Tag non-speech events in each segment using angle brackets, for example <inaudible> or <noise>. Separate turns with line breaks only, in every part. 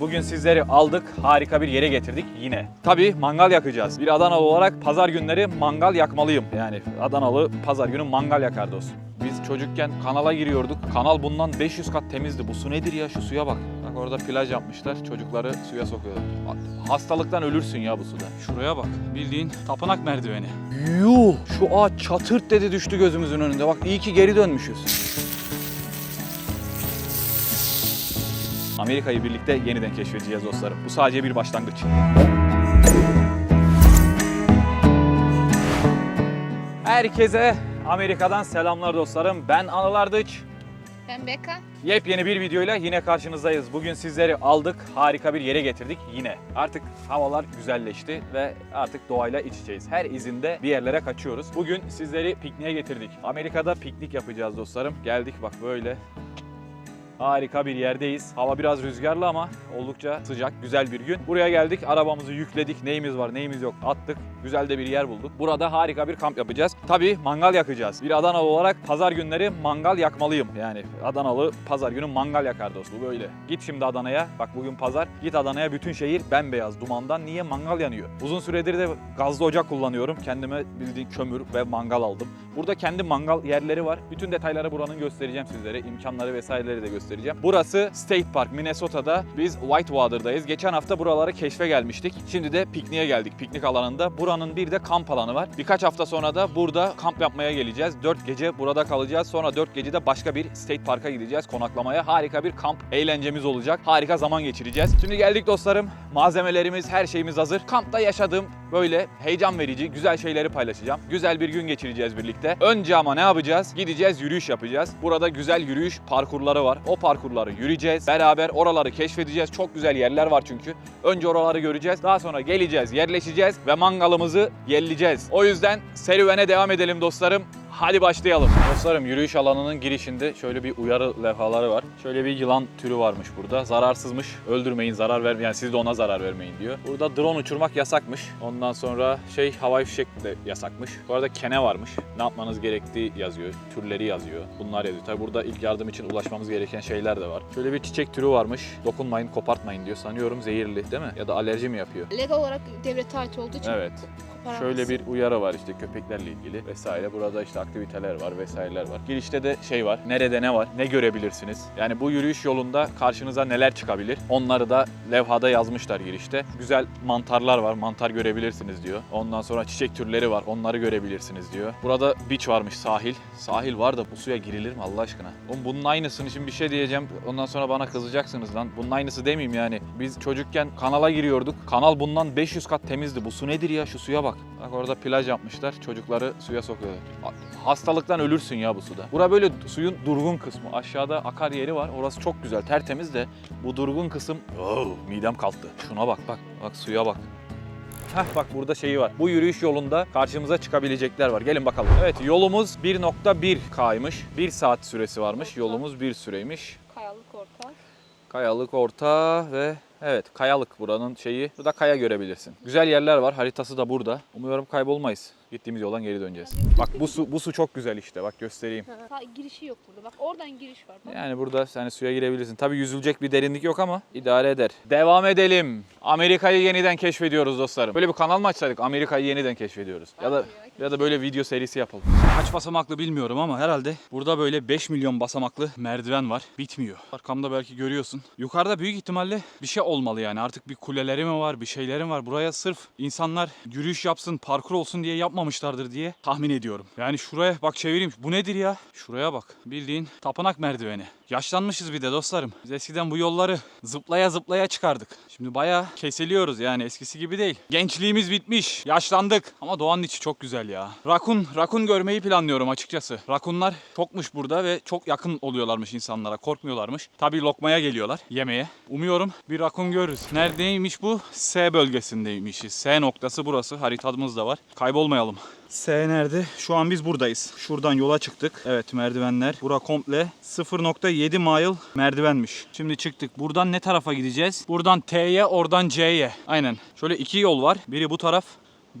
Bugün sizleri aldık, harika bir yere getirdik yine. Tabii mangal yakacağız. Bir Adanalı olarak pazar günleri mangal yakmalıyım. Yani Adanalı pazar günü mangal yakar dostum. Biz çocukken kanala giriyorduk. Kanal bundan 500 kat temizdi. Bu su nedir ya? Şu suya bak. Bak orada plaj yapmışlar. Çocukları suya sokuyorlar. Hastalıktan ölürsün ya bu suda.
Şuraya bak. Bildiğin tapınak merdiveni.
Yuh! Şu ağaç çatırt dedi düştü gözümüzün önünde. Bak iyi ki geri dönmüşüz. Amerika'yı birlikte yeniden keşfedeceğiz dostlarım. Bu sadece bir başlangıç. Herkese Amerika'dan selamlar dostlarım. Ben Anıl Ardıç.
Ben Beka.
Yepyeni bir videoyla yine karşınızdayız. Bugün sizleri aldık, harika bir yere getirdik yine. Artık havalar güzelleşti ve artık doğayla iç içeyiz. Her izinde bir yerlere kaçıyoruz. Bugün sizleri pikniğe getirdik. Amerika'da piknik yapacağız dostlarım. Geldik bak böyle. Harika bir yerdeyiz. Hava biraz rüzgarlı ama oldukça sıcak, güzel bir gün. Buraya geldik, arabamızı yükledik. Neyimiz var, neyimiz yok attık. Güzel de bir yer bulduk. Burada harika bir kamp yapacağız. Tabii mangal yakacağız. Bir Adanalı olarak pazar günleri mangal yakmalıyım. Yani Adanalı pazar günü mangal yakar dost. Bu böyle. Git şimdi Adana'ya. Bak bugün pazar. Git Adana'ya bütün şehir bembeyaz dumandan. Niye mangal yanıyor? Uzun süredir de gazlı ocak kullanıyorum. Kendime bildiğin kömür ve mangal aldım. Burada kendi mangal yerleri var. Bütün detayları buranın göstereceğim sizlere. İmkanları vesaireleri de göstereceğim. Burası State Park, Minnesota'da. Biz Whitewater'dayız. Geçen hafta buraları keşfe gelmiştik. Şimdi de pikniğe geldik. Piknik alanında. Buranın bir de kamp alanı var. Birkaç hafta sonra da burada kamp yapmaya geleceğiz. 4 gece burada kalacağız. Sonra 4 gece de başka bir State Park'a gideceğiz konaklamaya. Harika bir kamp eğlencemiz olacak. Harika zaman geçireceğiz. Şimdi geldik dostlarım. Malzemelerimiz, her şeyimiz hazır. Kampta yaşadığım böyle heyecan verici, güzel şeyleri paylaşacağım. Güzel bir gün geçireceğiz birlikte. Önce ama ne yapacağız? Gideceğiz, yürüyüş yapacağız. Burada güzel yürüyüş parkurları var. O parkurları yürüyeceğiz. Beraber oraları keşfedeceğiz. Çok güzel yerler var çünkü. Önce oraları göreceğiz. Daha sonra geleceğiz, yerleşeceğiz ve mangalımızı yelleyeceğiz. O yüzden serüvene devam edelim dostlarım. Hadi başlayalım. Dostlarım yürüyüş alanının girişinde şöyle bir uyarı levhaları var. Şöyle bir yılan türü varmış burada. Zararsızmış. Öldürmeyin, zarar vermeyin. Yani siz de ona zarar vermeyin diyor. Burada drone uçurmak yasakmış. Ondan sonra şey havai fişek de yasakmış. Bu arada kene varmış. Ne yapmanız gerektiği yazıyor. Türleri yazıyor. Bunlar yazıyor. Tabi burada ilk yardım için ulaşmamız gereken şeyler de var. Şöyle bir çiçek türü varmış. Dokunmayın, kopartmayın diyor. Sanıyorum zehirli değil mi? Ya da alerji mi yapıyor?
Legal olarak devlete ait olduğu için
Evet. Şöyle bir uyarı var işte köpeklerle ilgili vesaire. Burada işte aktiviteler var vesaireler var. Girişte de şey var. Nerede ne var? Ne görebilirsiniz? Yani bu yürüyüş yolunda karşınıza neler çıkabilir? Onları da levhada yazmışlar girişte. Güzel mantarlar var. Mantar görebilirsiniz diyor. Ondan sonra çiçek türleri var. Onları görebilirsiniz diyor. Burada beach varmış sahil. Sahil var da bu suya girilir mi Allah aşkına? Oğlum bunun aynısını şimdi bir şey diyeceğim. Ondan sonra bana kızacaksınız lan. Bunun aynısı demeyeyim yani. Biz çocukken kanala giriyorduk. Kanal bundan 500 kat temizdi. Bu su nedir ya? Şu suya bak. Bak orada plaj yapmışlar. Çocukları suya sokuyorlar. Hastalıktan ölürsün ya bu suda. Bura böyle suyun durgun kısmı. Aşağıda akar yeri var. Orası çok güzel, tertemiz de bu durgun kısım oh, midem kalktı. Şuna bak bak. Bak suya bak. Heh bak burada şeyi var. Bu yürüyüş yolunda karşımıza çıkabilecekler var. Gelin bakalım. Evet yolumuz 1.1 kaymış. 1 saat süresi varmış. Yolumuz 1 süreymiş.
Kayalık orta.
Kayalık orta ve evet kayalık buranın şeyi. Burada kaya görebilirsin. Güzel yerler var. Haritası da burada. Umuyorum kaybolmayız. Gittiğimiz yoldan geri döneceğiz. Bak bu su bu su çok güzel işte. Bak göstereyim.
Ha, girişi yok burada. Bak oradan giriş var. Bak.
Yani burada hani suya girebilirsin. Tabii yüzülecek bir derinlik yok ama idare eder. Devam edelim. Amerika'yı yeniden keşfediyoruz dostlarım. Böyle bir kanal mı açsaydık? Amerika'yı yeniden keşfediyoruz. Ya da ya da böyle video serisi yapalım.
Kaç basamaklı bilmiyorum ama herhalde burada böyle 5 milyon basamaklı merdiven var. Bitmiyor. Arkamda belki görüyorsun. Yukarıda büyük ihtimalle bir şey olmalı yani. Artık bir kuleleri mi var, bir şeyleri mi var. Buraya sırf insanlar yürüyüş yapsın, parkur olsun diye yapmamışlardır diye tahmin ediyorum. Yani şuraya bak çevireyim. Bu nedir ya? Şuraya bak. Bildiğin tapınak merdiveni. Yaşlanmışız bir de dostlarım. Biz eskiden bu yolları zıplaya zıplaya çıkardık. Şimdi bayağı kesiliyoruz yani eskisi gibi değil. Gençliğimiz bitmiş. Yaşlandık. Ama doğanın içi çok güzel ya. Rakun, rakun görmeyi planlıyorum açıkçası. Rakunlar çokmuş burada ve çok yakın oluyorlarmış insanlara. Korkmuyorlarmış. Tabii lokmaya geliyorlar yemeye. Umuyorum bir rakun görürüz. Neredeymiş bu? S bölgesindeymişiz. S noktası burası. Haritamız da var. Kaybolmayalım. S nerede? Şu an biz buradayız. Şuradan yola çıktık. Evet merdivenler. Bura komple 0.7 mile merdivenmiş. Şimdi çıktık. Buradan ne tarafa gideceğiz? Buradan T'ye oradan C'ye. Aynen. Şöyle iki yol var. Biri bu taraf.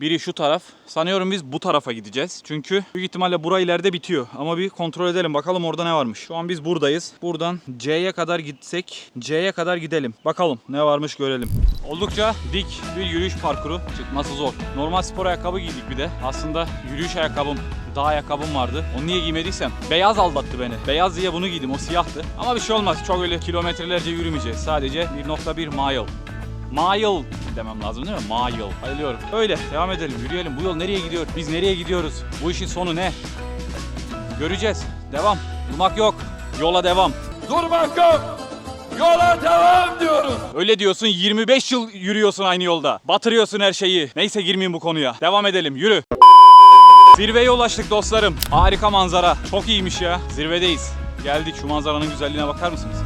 Biri şu taraf. Sanıyorum biz bu tarafa gideceğiz. Çünkü büyük ihtimalle bura ileride bitiyor. Ama bir kontrol edelim bakalım orada ne varmış. Şu an biz buradayız. Buradan C'ye kadar gitsek C'ye kadar gidelim. Bakalım ne varmış görelim. Oldukça dik bir yürüyüş parkuru. Çıkması zor. Normal spor ayakkabı giydik bir de. Aslında yürüyüş ayakkabım dağ ayakkabım vardı. Onu niye giymediysem beyaz aldattı beni. Beyaz diye bunu giydim o siyahtı. Ama bir şey olmaz. Çok öyle kilometrelerce yürümeyeceğiz. Sadece 1.1 mile. Mile demem lazım değil mi? Mile. Bayılıyorum. Öyle devam edelim yürüyelim. Bu yol nereye gidiyor? Biz nereye gidiyoruz? Bu işin sonu ne? Göreceğiz. Devam. Durmak yok. Yola devam.
Durmak yok. Yola devam diyoruz.
Öyle diyorsun 25 yıl yürüyorsun aynı yolda. Batırıyorsun her şeyi. Neyse girmeyeyim bu konuya. Devam edelim yürü. Zirveye ulaştık dostlarım. Harika manzara. Çok iyiymiş ya. Zirvedeyiz. Geldik şu manzaranın güzelliğine bakar mısınız?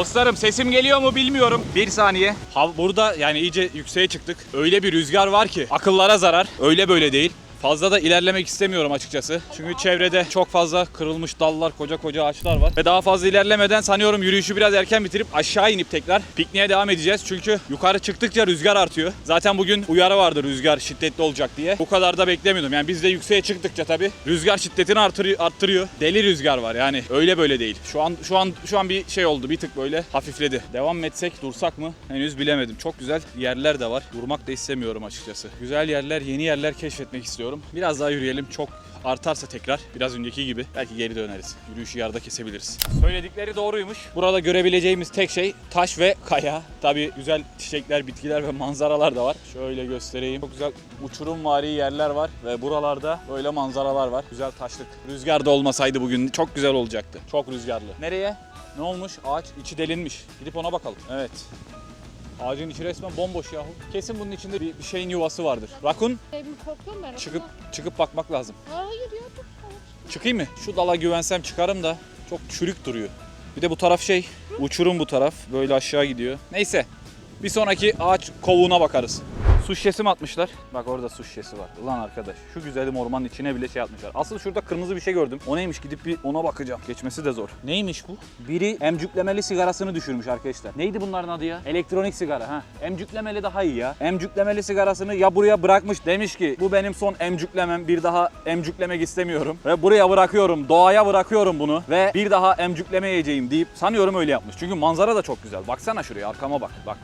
Dostlarım sesim geliyor mu bilmiyorum. Bir saniye. Hav burada yani iyice yükseğe çıktık. Öyle bir rüzgar var ki akıllara zarar. Öyle böyle değil. Fazla da ilerlemek istemiyorum açıkçası. Çünkü çevrede çok fazla kırılmış dallar, koca koca ağaçlar var. Ve daha fazla ilerlemeden sanıyorum yürüyüşü biraz erken bitirip aşağı inip tekrar pikniğe devam edeceğiz. Çünkü yukarı çıktıkça rüzgar artıyor. Zaten bugün uyarı vardı rüzgar şiddetli olacak diye. Bu kadar da beklemiyordum. Yani biz de yükseğe çıktıkça tabii rüzgar şiddetini artırıyor, arttırıyor. Deli rüzgar var yani. Öyle böyle değil. Şu an şu an şu an bir şey oldu. Bir tık böyle hafifledi. Devam etsek, dursak mı? Henüz bilemedim. Çok güzel yerler de var. Durmak da istemiyorum açıkçası. Güzel yerler, yeni yerler keşfetmek istiyorum. Biraz daha yürüyelim. Çok artarsa tekrar biraz önceki gibi belki geri döneriz. Yürüyüşü yarıda kesebiliriz. Söyledikleri doğruymuş. Burada görebileceğimiz tek şey taş ve kaya. Tabii güzel çiçekler, bitkiler ve manzaralar da var. Şöyle göstereyim. Çok güzel uçurumvari yerler var ve buralarda böyle manzaralar var. Güzel taşlık. Rüzgar da olmasaydı bugün çok güzel olacaktı. Çok rüzgarlı. Nereye? Ne olmuş? Ağaç içi delinmiş. Gidip ona bakalım. Evet. Ağacın içi resmen bomboş yahu. Kesin bunun içinde bir, bir şeyin yuvası vardır. Rakun
Ben korkuyorum ben.
çıkıp çıkıp bakmak lazım.
Hayır ya dur.
Çıkayım mı? Şu dala güvensem çıkarım da çok çürük duruyor. Bir de bu taraf şey, uçurum bu taraf. Böyle aşağı gidiyor. Neyse. Bir sonraki ağaç kovuğuna bakarız. Su şişesi mi atmışlar? Bak orada su şişesi var. Ulan arkadaş şu güzelim ormanın içine bile şey atmışlar. Asıl şurada kırmızı bir şey gördüm. O neymiş gidip bir ona bakacağım. Geçmesi de zor. Neymiş bu? Biri emcüklemeli sigarasını düşürmüş arkadaşlar. Neydi bunların adı ya? Elektronik sigara ha. Emcüklemeli daha iyi ya. Emcüklemeli sigarasını ya buraya bırakmış demiş ki bu benim son emcüklemem. Bir daha emcüklemek istemiyorum. Ve buraya bırakıyorum. Doğaya bırakıyorum bunu. Ve bir daha emcüklemeyeceğim deyip sanıyorum öyle yapmış. Çünkü manzara da çok güzel. Baksana şuraya arkama bak. Bak.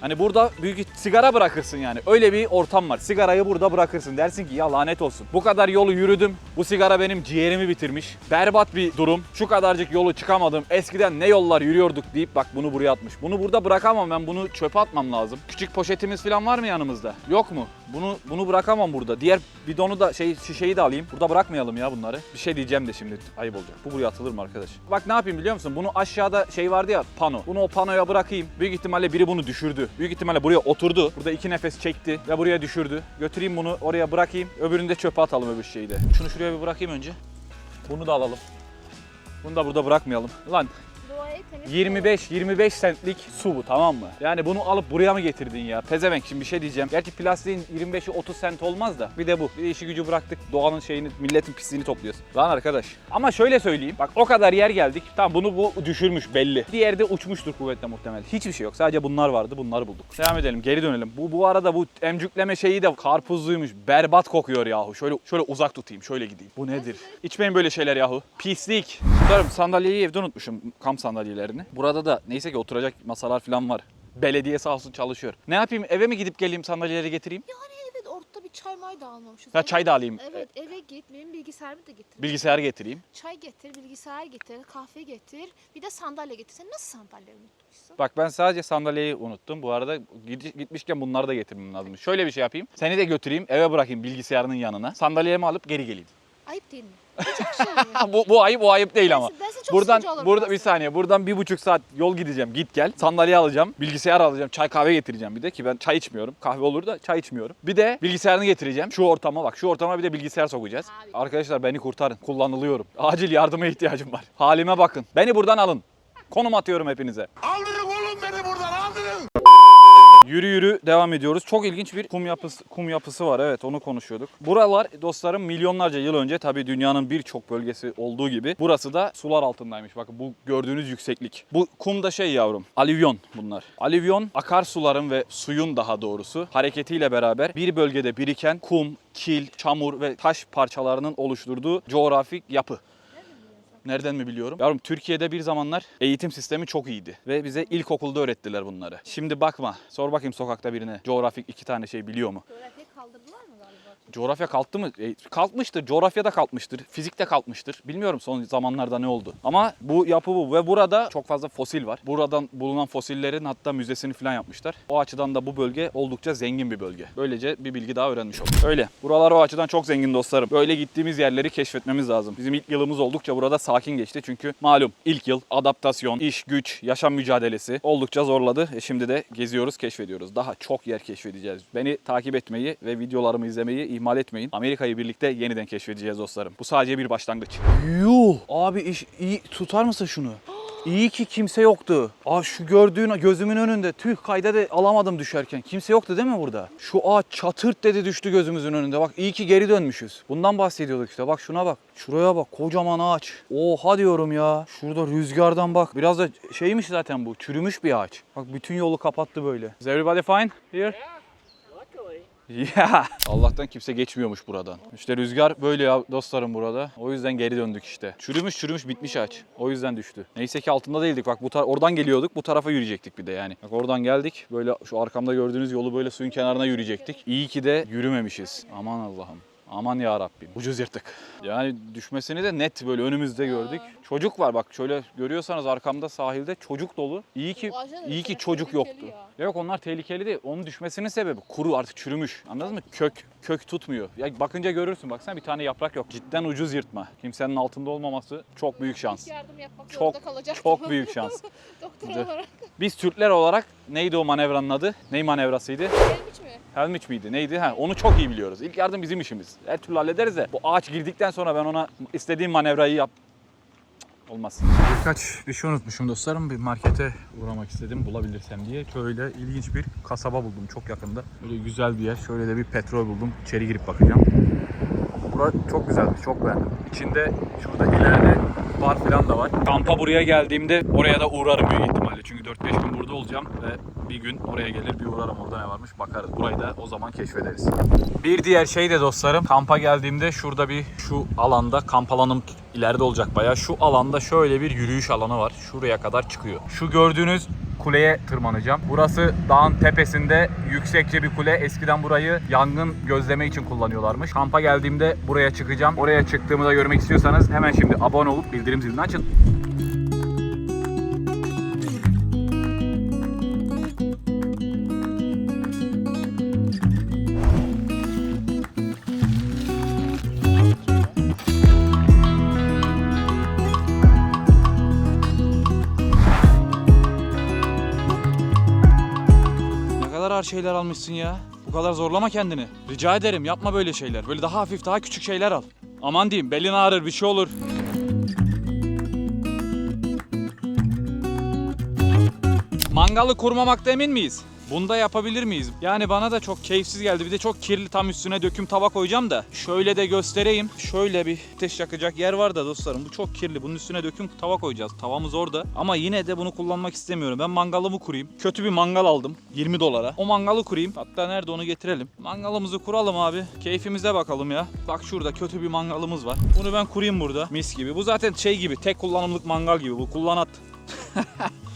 Hani burada büyük sigara bırakırsın yani. Öyle bir ortam var. Sigarayı burada bırakırsın. Dersin ki ya lanet olsun. Bu kadar yolu yürüdüm. Bu sigara benim ciğerimi bitirmiş. Berbat bir durum. Şu kadarcık yolu çıkamadım. Eskiden ne yollar yürüyorduk deyip bak bunu buraya atmış. Bunu burada bırakamam ben. Bunu çöpe atmam lazım. Küçük poşetimiz falan var mı yanımızda? Yok mu? Bunu bunu bırakamam burada. Diğer bidonu da şey şişeyi de alayım. Burada bırakmayalım ya bunları. Bir şey diyeceğim de şimdi ayıp olacak. Bu buraya atılır mı arkadaş? Bak ne yapayım biliyor musun? Bunu aşağıda şey vardı ya pano. Bunu o panoya bırakayım. Büyük ihtimalle biri bunu düşürdü. Büyük ihtimalle buraya oturdu. Burada iki nefes çekti ve buraya düşürdü. Götüreyim bunu oraya bırakayım. Öbürünü de çöpe atalım öbür şeyi de. Şunu şuraya bir bırakayım önce. Bunu da alalım. Bunu da burada bırakmayalım. Lan 25 25 centlik su bu tamam mı? Yani bunu alıp buraya mı getirdin ya? Pezevenk şimdi bir şey diyeceğim. Gerçi plastiğin 25'i 30 cent olmaz da bir de bu. Bir de işi gücü bıraktık. Doğanın şeyini, milletin pisliğini topluyoruz. Lan arkadaş. Ama şöyle söyleyeyim. Bak o kadar yer geldik. Tamam bunu bu düşürmüş belli. Diğeri de uçmuştur kuvvetle muhtemel. Hiçbir şey yok. Sadece bunlar vardı. Bunları bulduk. Devam edelim. Geri dönelim. Bu bu arada bu emcükleme şeyi de karpuzluymuş. Berbat kokuyor yahu. Şöyle şöyle uzak tutayım. Şöyle gideyim. Bu nedir? İçmeyin böyle şeyler yahu. Pislik. Dostlarım sandalyeyi evde unutmuşum. Kamp sandalyelerini. Burada da neyse ki oturacak masalar falan var. Belediye sağ olsun çalışıyor. Ne yapayım eve mi gidip geleyim sandalyeleri getireyim?
Yani evet ortada bir çay may da almamışız.
Ha çay da alayım.
Evet eve git benim bilgisayarımı da getir.
Bilgisayar getireyim.
Çay getir, bilgisayar getir, kahve getir. Bir de sandalye getir. Sen nasıl sandalye unutmuşsun?
Bak ben sadece sandalyeyi unuttum. Bu arada gidi- gitmişken bunları da getirmem lazım. Şöyle bir şey yapayım. Seni de götüreyim eve bırakayım bilgisayarının yanına. Sandalyemi alıp geri geleyim.
Ayıp değil mi? Hiç mu?
Ha, bu, bu ayıp o ayıp değil ama.
Ben, seni çok
Buradan
sıkıcı olurum
burada bir
aslında.
saniye. Buradan bir buçuk saat yol gideceğim. Git gel. Sandalye alacağım. Bilgisayar alacağım. Çay kahve getireceğim bir de ki ben çay içmiyorum. Kahve olur da çay içmiyorum. Bir de bilgisayarını getireceğim. Şu ortama bak. Şu ortama bir de bilgisayar sokacağız.
Abi.
arkadaşlar beni kurtarın. Kullanılıyorum. Acil yardıma ihtiyacım var. Halime bakın. Beni buradan alın. Konum atıyorum hepinize.
Aldırın oğlum beni buradan aldırın.
Yürü yürü devam ediyoruz. Çok ilginç bir kum yapısı kum yapısı var. Evet onu konuşuyorduk. Buralar dostlarım milyonlarca yıl önce tabii dünyanın birçok bölgesi olduğu gibi burası da sular altındaymış. Bakın bu gördüğünüz yükseklik. Bu kum da şey yavrum. Alivyon bunlar. Alivyon akarsuların ve suyun daha doğrusu hareketiyle beraber bir bölgede biriken kum, kil, çamur ve taş parçalarının oluşturduğu coğrafik yapı. Nereden mi biliyorum? Yavrum Türkiye'de bir zamanlar eğitim sistemi çok iyiydi. Ve bize ilkokulda öğrettiler bunları. Şimdi bakma. Sor bakayım sokakta birine. Coğrafik iki tane şey biliyor mu?
Galiba?
Coğrafya kalktı mı? E, kalkmıştır. Coğrafyada kalkmıştır. Fizikte kalkmıştır. Bilmiyorum son zamanlarda ne oldu. Ama bu yapı bu. Ve burada çok fazla fosil var. Buradan bulunan fosillerin hatta müzesini falan yapmışlar. O açıdan da bu bölge oldukça zengin bir bölge. Böylece bir bilgi daha öğrenmiş olduk. Öyle. Buralar o açıdan çok zengin dostlarım. Böyle gittiğimiz yerleri keşfetmemiz lazım. Bizim ilk yılımız oldukça burada sakin geçti. Çünkü malum ilk yıl adaptasyon, iş, güç, yaşam mücadelesi oldukça zorladı. E şimdi de geziyoruz, keşfediyoruz. Daha çok yer keşfedeceğiz. Beni takip etmeyi ve videolarımı izlemeyi ihmal etmeyin. Amerika'yı birlikte yeniden keşfedeceğiz dostlarım. Bu sadece bir başlangıç. Yuh! Abi iş iyi tutar mısın şunu? İyi ki kimse yoktu. Aa şu gördüğün gözümün önünde tüh kayda da alamadım düşerken. Kimse yoktu değil mi burada? Şu ağaç çatırt dedi düştü gözümüzün önünde. Bak iyi ki geri dönmüşüz. Bundan bahsediyorduk işte. Bak şuna bak. Şuraya bak kocaman ağaç. Oha diyorum ya. Şurada rüzgardan bak. Biraz da şeymiş zaten bu. Çürümüş bir ağaç. Bak bütün yolu kapattı böyle. Is everybody fine here? Ya Allah'tan kimse geçmiyormuş buradan. İşte rüzgar böyle ya dostlarım burada. O yüzden geri döndük işte. Çürümüş çürümüş bitmiş ağaç. O yüzden düştü. Neyse ki altında değildik. Bak bu oradan geliyorduk. Bu tarafa yürüyecektik bir de yani. Bak oradan geldik. Böyle şu arkamda gördüğünüz yolu böyle suyun kenarına yürüyecektik. İyi ki de yürümemişiz. Aman Allah'ım. Aman ya Rabbim. Ucuz yırttık. Yani düşmesini de net böyle önümüzde gördük. Çocuk var bak şöyle görüyorsanız arkamda sahilde çocuk dolu. İyi ki iyi ki çocuk yoktu.
ya.
Yok onlar tehlikeli değil. Onun düşmesinin sebebi kuru artık çürümüş. Anladın mı? Kök kök tutmuyor. Ya bakınca görürsün baksana bir tane yaprak yok. Cidden ucuz yırtma. Kimsenin altında olmaması çok büyük şans.
İlk yardım yapmak
Çok,
zorunda kalacaktım.
Çok büyük şans. <laughs>
Doktor olarak.
Biz Türkler olarak neydi o manevranın adı? Ney manevrasıydı?
Gelmiş mi?
Helmiç miydi? Neydi? Ha, onu çok iyi biliyoruz. İlk yardım bizim işimiz. Her türlü hallederiz de bu ağaç girdikten sonra ben ona istediğim manevrayı yap. Olmaz. Birkaç bir şey unutmuşum dostlarım. Bir markete uğramak istedim bulabilirsem diye. Şöyle ilginç bir kasaba buldum çok yakında. Böyle güzel bir yer. Şöyle de bir petrol buldum. İçeri girip bakacağım. Burası çok güzelmiş, çok beğendim. İçinde şurada ileride bar falan da var. Kampa buraya geldiğimde oraya da uğrarım büyük ihtimalle. Çünkü 4-5 gün burada olacağım ve bir gün oraya gelir bir uğrarım orada ne varmış bakarız. Burayı da o zaman keşfederiz. Bir diğer şey de dostlarım kampa geldiğimde şurada bir şu alanda kamp alanım ileride olacak bayağı. Şu alanda şöyle bir yürüyüş alanı var. Şuraya kadar çıkıyor. Şu gördüğünüz kuleye tırmanacağım. Burası dağın tepesinde yüksekçe bir kule. Eskiden burayı yangın gözleme için kullanıyorlarmış. Kampa geldiğimde buraya çıkacağım. Oraya çıktığımı da görmek istiyorsanız hemen şimdi abone olup bildirim zilini açın. Ağır şeyler almışsın ya. Bu kadar zorlama kendini. Rica ederim yapma böyle şeyler. Böyle daha hafif daha küçük şeyler al. Aman diyeyim belin ağrır bir şey olur. Mangalı kurmamakta emin miyiz? Bunda yapabilir miyiz? Yani bana da çok keyifsiz geldi. Bir de çok kirli tam üstüne döküm tava koyacağım da. Şöyle de göstereyim. Şöyle bir ateş yakacak yer var da dostlarım. Bu çok kirli. Bunun üstüne döküm tava koyacağız. Tavamız orada. Ama yine de bunu kullanmak istemiyorum. Ben mangalımı kurayım. Kötü bir mangal aldım. 20 dolara. O mangalı kurayım. Hatta nerede onu getirelim. Mangalımızı kuralım abi. Keyfimize bakalım ya. Bak şurada kötü bir mangalımız var. Bunu ben kurayım burada. Mis gibi. Bu zaten şey gibi. Tek kullanımlık mangal gibi. Bu kullanat. <laughs>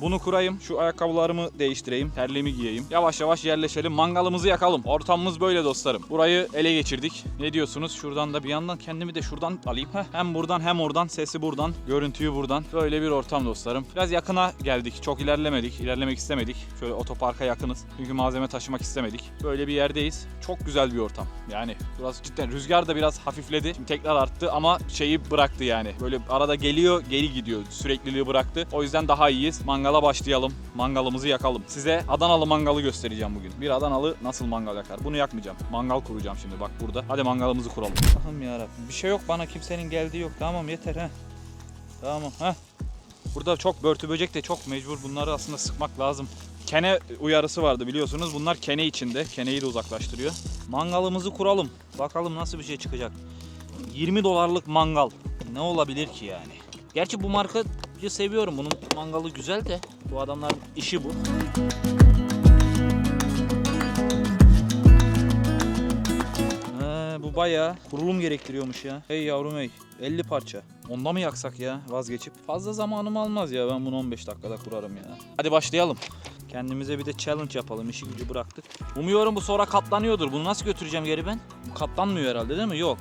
Bunu kurayım. Şu ayakkabılarımı değiştireyim. Terliğimi giyeyim. Yavaş yavaş yerleşelim. Mangalımızı yakalım. Ortamımız böyle dostlarım. Burayı ele geçirdik. Ne diyorsunuz? Şuradan da bir yandan kendimi de şuradan alayım. Heh, hem buradan hem oradan. Sesi buradan. Görüntüyü buradan. Böyle bir ortam dostlarım. Biraz yakına geldik. Çok ilerlemedik. İlerlemek istemedik. Şöyle otoparka yakınız. Çünkü malzeme taşımak istemedik. Böyle bir yerdeyiz. Çok güzel bir ortam. Yani burası cidden rüzgar da biraz hafifledi. Şimdi tekrar arttı ama şeyi bıraktı yani. Böyle arada geliyor, geri gidiyor. Sürekliliği bıraktı. O yüzden daha iyiyiz. Mangala başlayalım. Mangalımızı yakalım. Size Adanalı mangalı göstereceğim bugün. Bir Adanalı nasıl mangal yakar? Bunu yakmayacağım. Mangal kuracağım şimdi bak burada. Hadi mangalımızı kuralım. Allah'ım yarabbim. Bir şey yok bana kimsenin geldiği yok. Tamam yeter ha. Tamam ha. Burada çok börtü böcek de çok mecbur bunları aslında sıkmak lazım. kene uyarısı vardı biliyorsunuz. Bunlar kene içinde. Keneyi de uzaklaştırıyor. Mangalımızı kuralım. Bakalım nasıl bir şey çıkacak. 20 dolarlık mangal. Ne olabilir ki yani? Gerçi bu markayı seviyorum. Bunun mangalı güzel de. Bu adamların işi bu. Bu bayağı kurulum gerektiriyormuş ya. Hey yavrum hey. 50 parça. Onda mı yaksak ya vazgeçip? Fazla zamanımı almaz ya ben bunu 15 dakikada kurarım ya. Hadi başlayalım. Kendimize bir de challenge yapalım. İşi gücü bıraktık. Umuyorum bu sonra katlanıyordur. Bunu nasıl götüreceğim geri ben? Bu katlanmıyor herhalde değil mi? Yok.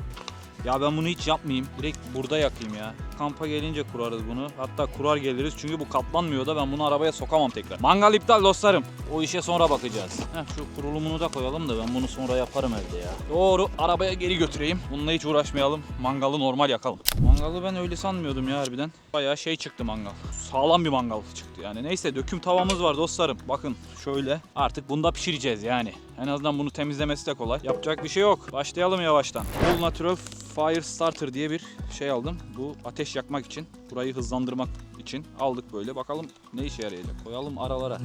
Ya ben bunu hiç yapmayayım. Direkt burada yakayım ya. Kampa gelince kurarız bunu. Hatta kurar geliriz çünkü bu katlanmıyor da ben bunu arabaya sokamam tekrar. Mangal iptal dostlarım. O işe sonra bakacağız. Heh, şu kurulumunu da koyalım da ben bunu sonra yaparım evde ya. Doğru arabaya geri götüreyim. Bununla hiç uğraşmayalım. Mangalı normal yakalım. Mangalı ben öyle sanmıyordum ya harbiden. Bayağı şey çıktı mangal. Sağlam bir mangal çıktı yani. Neyse döküm tavamız var dostlarım. Bakın şöyle. Artık bunda pişireceğiz yani. En azından bunu temizlemesi de kolay. Yapacak bir şey yok. Başlayalım yavaştan. All Natural Fire Starter diye bir şey aldım. Bu ateş yakmak için, burayı hızlandırmak için aldık böyle. Bakalım ne işe yarayacak. Koyalım aralara.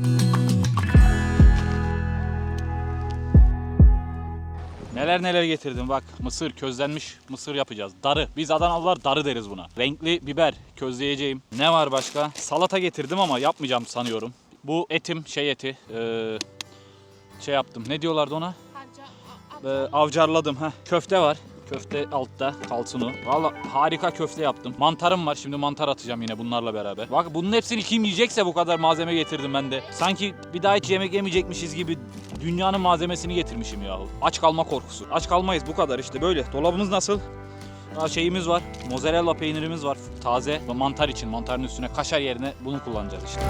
Neler neler getirdim bak mısır közlenmiş mısır yapacağız. Darı. Biz Adanalılar darı deriz buna. Renkli biber közleyeceğim. Ne var başka? Salata getirdim ama yapmayacağım sanıyorum. Bu etim şey eti. eee, şey yaptım. Ne diyorlardı ona? Ee, avcarladım. Heh. Köfte var. Köfte altta kalsın o. Valla harika köfte yaptım. Mantarım var şimdi mantar atacağım yine bunlarla beraber. Bak bunun hepsini kim yiyecekse bu kadar malzeme getirdim ben de. Sanki bir daha hiç yemek yemeyecekmişiz gibi dünyanın malzemesini getirmişim yahu. Aç kalma korkusu. Aç kalmayız bu kadar işte böyle. Dolabımız nasıl? Daha şeyimiz var. Mozzarella peynirimiz var. Taze mantar için. Mantarın üstüne kaşar yerine bunu kullanacağız işte.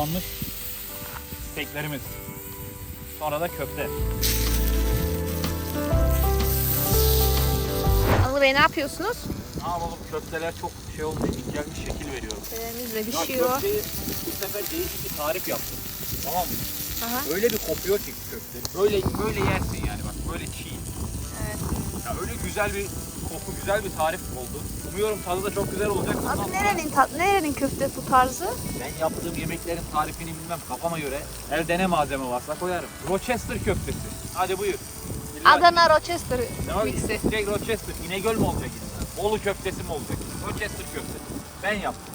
Özel avcarlanmış steaklerimiz. Sonra da köfte.
Anıl Bey ne yapıyorsunuz?
Ne yapalım köfteler çok şey olmuş, incelmiş şekil veriyorum.
Köftelerimiz de
Ya
pişiyor.
köfteyi bu sefer değişik bir tarif yaptım. Tamam mı?
Aha.
Öyle bir kopuyor ki köfte. Böyle böyle yersin yani bak böyle çiğ.
Evet.
Ya öyle güzel bir koku, güzel bir tarif oldu. Umuyorum tadı da çok güzel olacak. Bundan sonra
nerenin, tat, nerenin köftesi tarzı?
Ben yaptığım yemeklerin tarifini bilmem kafama göre elde ne malzeme varsa koyarım. Rochester köftesi. Hadi buyur. İlla-
Adana Rochester mixi.
Direkt Rochester. İnegöl mü olacak illa? Bolu köftesi mi olacak? Rochester köftesi. Ben yaptım.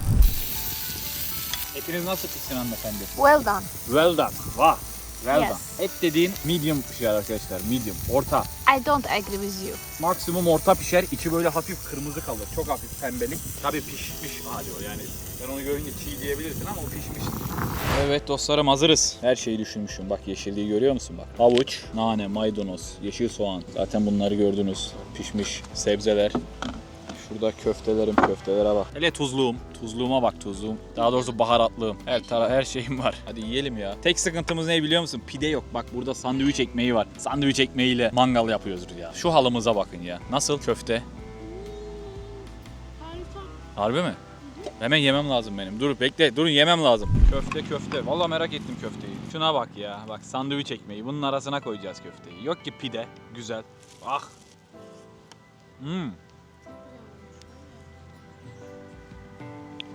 Etiniz nasıl pişsin hanımefendi?
Well done.
Well done. Vah. Well
Yes.
done. Et dediğin medium pişer arkadaşlar. Medium. Orta.
I don't agree with you.
Maksimum orta pişer. İçi böyle hafif kırmızı kalır. Çok hafif pembelik. Tabii pişmiş hali o yani. Ben onu görünce çiğ diyebilirsin ama o pişmiş. Evet dostlarım hazırız. Her şeyi düşünmüşüm. Bak yeşilliği görüyor musun bak. Havuç, nane, maydanoz, yeşil soğan. Zaten bunları gördünüz. Pişmiş sebzeler. Şurada köftelerim, köftelere bak. Hele tuzluğum. Tuzluğuma bak tuzluğum. Daha doğrusu baharatlığım. Her tara her şeyim var. Hadi yiyelim ya. Tek sıkıntımız ne biliyor musun? Pide yok. Bak burada sandviç ekmeği var. Sandviç ekmeğiyle mangal yapıyoruz ya. Şu halımıza bakın ya. Nasıl köfte?
Harika.
Harbi mi? Hemen yemem lazım benim. Dur bekle. Durun yemem lazım. Köfte köfte. Vallahi merak ettim köfteyi. Şuna bak ya. Bak sandviç ekmeği. Bunun arasına koyacağız köfteyi. Yok ki pide. Güzel. Ah. Hmm.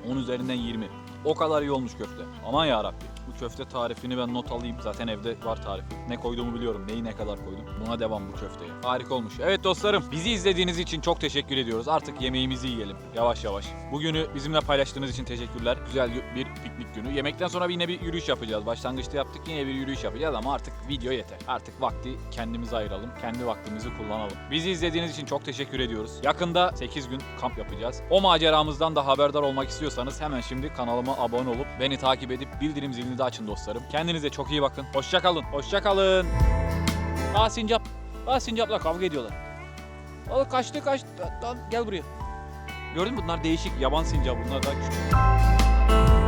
10 üzerinden 20. O kadar iyi olmuş köfte. Aman ya Rabbi. Bu köfte tarifini ben not alayım. Zaten evde var tarifi. Ne koyduğumu biliyorum. Neyi ne kadar koydum. Buna devam bu köfteye. Harika olmuş. Evet dostlarım bizi izlediğiniz için çok teşekkür ediyoruz. Artık yemeğimizi yiyelim. Yavaş yavaş. Bugünü bizimle paylaştığınız için teşekkürler. Güzel bir piknik günü. Yemekten sonra yine bir yürüyüş yapacağız. Başlangıçta yaptık yine bir yürüyüş yapacağız ama artık video yeter. Artık vakti kendimize ayıralım. Kendi vaktimizi kullanalım. Bizi izlediğiniz için çok teşekkür ediyoruz. Yakında 8 gün kamp yapacağız. O maceramızdan da haberdar olmak istiyorsanız hemen şimdi kanalıma abone olup beni takip edip bildirim zilini de açın dostlarım. Kendinize çok iyi bakın. Hoşça kalın. Hoşça kalın. Aa sincap. Aa sincapla kavga ediyorlar. Aa kaçtı kaçtı. Lan gel buraya. Gördün mü bunlar değişik yaban sincap bunlar daha küçük.